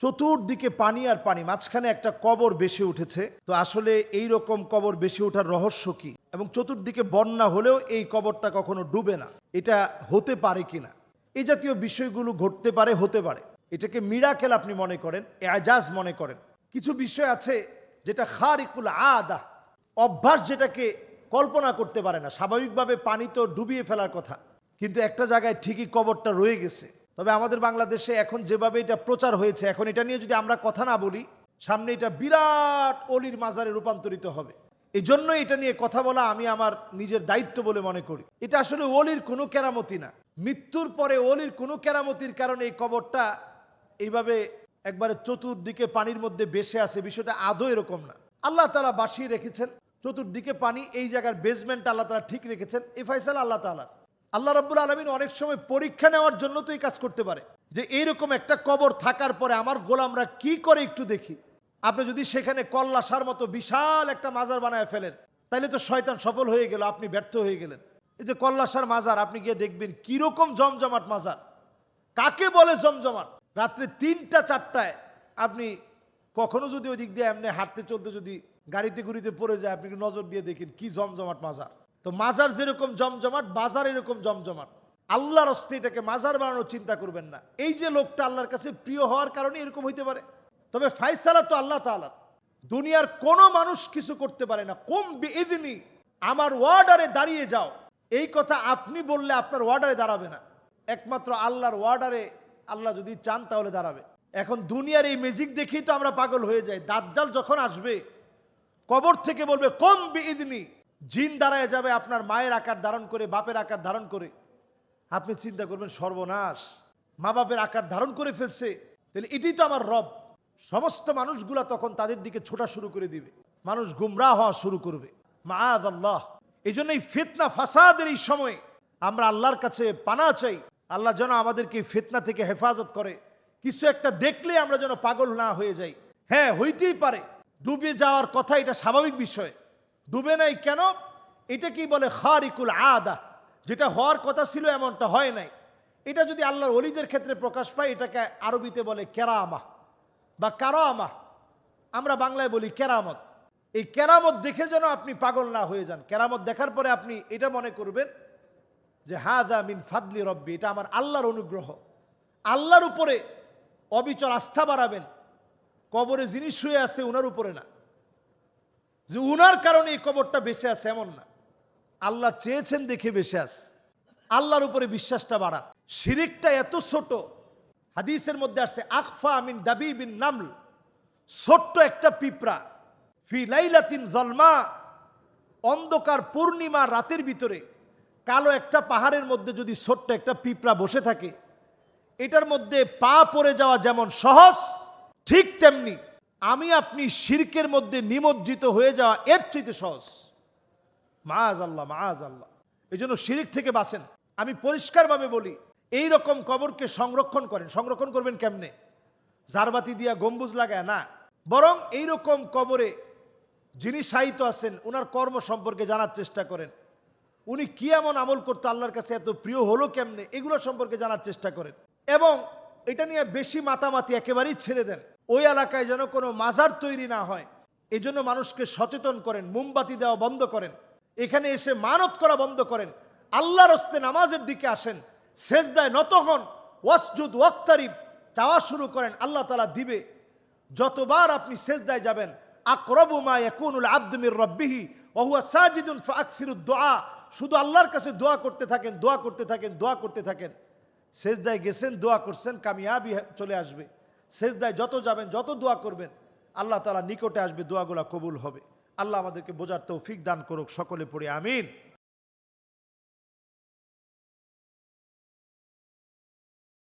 চতুর্দিকে পানি আর পানি, মাঝখানে একটা কবর বেশি উঠেছে। তো আসলে এই রকম কবর বেশি ওঠার রহস্য কি? এবং চতুর্দিকে বন্যা হলেও এই কবরটা কখনো ডুবে না। এটা হতে পারে কিনা এই জাতীয় বিষয়গুলো ঘটতে পারে, হতে পারে। এটাকে মিরাকেল আপনি মনে করেন, এজাজ মনে করেন। কিছু বিষয় আছে যেটা খারিকুল আদা, অভ্যাস যেটাকে কল্পনা করতে পারে না। স্বাভাবিকভাবে পানি তো ডুবিয়ে ফেলার কথা। কিন্তু একটা জায়গায় ঠিকই কবরটা রয়ে গেছে। তবে আমাদের বাংলাদেশে এখন যেভাবে এটা প্রচার হয়েছে, এখন এটা নিয়ে যদি আমরা কথা না বলি, সামনে এটা বিরাট অলির মাজারে রূপান্তরিত হবে। এই জন্য এটা নিয়ে কথা বলা আমি আমার নিজের দায়িত্ব বলে মনে করি। এটা আসলে অলির কোনো কেরামতি না। মৃত্যুর পরে অলির কোনো কেরামতির কারণে এই কবরটা এইভাবে একবারে চতুর্দিকে পানির মধ্যে বেসে আছে বিষয়টা আদৌ এরকম না। আল্লাহ তালা বাসিয়ে রেখেছেন, চতুর্দিকে পানি, এই জায়গার বেসমেন্ট আল্লাহ তালা ঠিক রেখেছেন এই ফাইসাল আল্লাহ তালা আল্লাহ রব্বুল আলমিন অনেক সময় পরীক্ষা নেওয়ার জন্য তো এই কাজ করতে পারে। যে এইরকম একটা কবর থাকার পরে আমার গোলামরা কি করে একটু দেখি? আপনি যদি সেখানে কল্লাসার মতো বিশাল একটা মাজার বানায় ফেলেন, তাইলে তো শয়তান সফল হয়ে গেল, আপনি ব্যর্থ হয়ে গেলেন। এই যে কল্লাসার মাজার, আপনি গিয়ে দেখবেন কীরকম জমজমাট মাজার। কাকে বলে জমজমাট? রাত্রে তিনটা, চারটায় আপনি কখনো যদি ওই দিক দিয়ে এমনি হাঁটতে, চলতে যদি গাড়িতে, গুড়িতে পড়ে যায়, আপনি নজর দিয়ে দেখেন কি জমজমাট মাজার। তো মাজার যেরকম জমজমাট, বাজার এরকম জমজমাট। আল্লাহর অস্তে এটাকে মাজার বানানোর চিন্তা করবেন না। এই যে লোকটা আল্লাহর কাছে প্রিয় হওয়ার কারণে এরকম হইতে পারে। তবে ফাইসালা তো আল্লাহ তাআলা। দুনিয়ার কোনো মানুষ কিছু করতে পারে না। কম বেদিনী আমার ওয়ার্ডারে দাঁড়িয়ে যাও। এই কথা আপনি বললে আপনার ওয়ার্ডারে দাঁড়াবে না। একমাত্র আল্লাহর ওয়ার্ডারে আল্লাহ যদি চান তাহলে দাঁড়াবে। এখন দুনিয়ার এই ম্যাজিক দেখেই তো আমরা পাগল হয়ে যাই। দাজ্জাল যখন আসবে, কবর থেকে বলবে, কম বিদিনী জিন দাঁড়ায় যাবে আপনার মায়ের আকার ধারণ করে, বাপের আকার ধারণ করে। আপনি চিন্তা করবেন, সর্বনাশ। মা বাপের আকার ধারণ করে ফেলছে। তাহলে এটাই তো আমার রব। সমস্ত মানুষগুলা তখন তাদের দিকে ছোটা শুরু করে দিবে। মানুষ গুমরাহ হওয়া শুরু করবে। আল্লাহ এই জন্য এই ফিতনা, ফাসাদের এই সময়ে আমরা আল্লাহর কাছে পানা চাই। আল্লাহ যেন আমাদেরকে ফিতনা থেকে হেফাজত করে। কিছু একটা দেখলে আমরা যেন পাগল না হয়ে যাই। হ্যাঁ হইতেই পারে। ডুবে যাওয়ার কথা এটা স্বাভাবিক বিষয়। ডুবে নাই কেন? এটা কি বলে খারিকুল আদা? যেটা হওয়ার কথা ছিল এমনটা হয় নাই। এটা যদি আল্লাহর অলিদের ক্ষেত্রে প্রকাশ পায়, এটাকে আরবিতে বলে কেরামা বা কারামা। আমরা বাংলায় বলি কেরামত। এই কেরামত দেখে যেন আপনি পাগল না হয়ে যান। কেরামত দেখার পরে আপনি এটা মনে করবেন যে, হাদা মিন ফাদলি রব্বি। এটা আমার আল্লাহর অনুগ্রহ। আল্লাহর উপরে অবিচল আস্থা বাড়াবেন। কবরে জিনিস শুয়ে আছে ওনার উপরে না। যে উনার কারণে এই কবরটা বেঁচে আছে এমন না। আল্লাহ চেয়েছেন দেখে বেঁচে আছে আল্লাহর উপরে বিশ্বাসটা বাড়া। শিরিকটা এত ছোট, হাদিসের মধ্যে আসছে, আকফা আমিন দাবি বিন নামল। ছোট্ট একটা পিঁপড়া, ফি লাইলাতিন জলমা অন্ধকার পূর্ণিমা রাতের ভিতরে, কালো একটা পাহাড়ের মধ্যে যদি ছোট্ট একটা পিঁপড়া বসে থাকে, এটার মধ্যে পা পড়ে যাওয়া যেমন সহজ, ঠিক তেমনি আমি আপনি শিরকের মধ্যে নিমজ্জিত হয়ে যাওয়া এর চাইতে সহজ। মাজ আল্লাহ মাজ আল্লাহ এই জন্য শিরিক থেকে বাঁচেন। আমি পরিষ্কারভাবে বলি, এই রকম কবরকে সংরক্ষণ করেন। সংরক্ষণ করবেন কেমনে? জারবাতি দিয়া গম্বুজ লাগায়, না। বরং এই রকম কবরে যিনি সাহিত্য আছেন ওনার কর্ম সম্পর্কে জানার চেষ্টা করেন। উনি কি এমন আমল করতো আল্লাহর কাছে এত প্রিয় হলো কেমনে? এগুলো সম্পর্কে জানার চেষ্টা করেন। এবং এটা নিয়ে বেশি মাতামাতি একেবারেই ছেড়ে দেন। ওই এলাকায় যেন কোনো মাজার তৈরি না হয়। এই জন্য মানুষকে সচেতন করেন, মোমবাতি দেওয়া বন্ধ করেন। এখানে এসে মানত করা বন্ধ করেন। আল্লাহর হস্তে নামাজের দিকে আসেন। সেজদায় নত হন। ওয়াসজুদ ওয়াক্তারিব। চাওয়া শুরু করেন, আল্লাহ তালা দিবে। যতবার আপনি সেজদায় যাবেন, আকরবু মা ইয়াকুনুল আব্দু মির রাব্বিহি ওয়া হুয়া সাজিদুন ফাআকসিরুদ দুআ। শুধু আল্লাহর কাছে দোয়া করতে থাকেন, দোয়া করতে থাকেন, দোয়া করতে থাকেন। সেজদায় গেছেন, দোয়া করছেন, কামিয়াবি চলে আসবে। সেজদায় যত যাবেন, যত দোয়া করবেন, আল্লাহ তালা নিকটে আসবে, দোয়াগুলা কবুল হবে। আল্লাহ আমাদেরকে বোঝার তৌফিক দান করুক, সকলে পড়ে আমিন।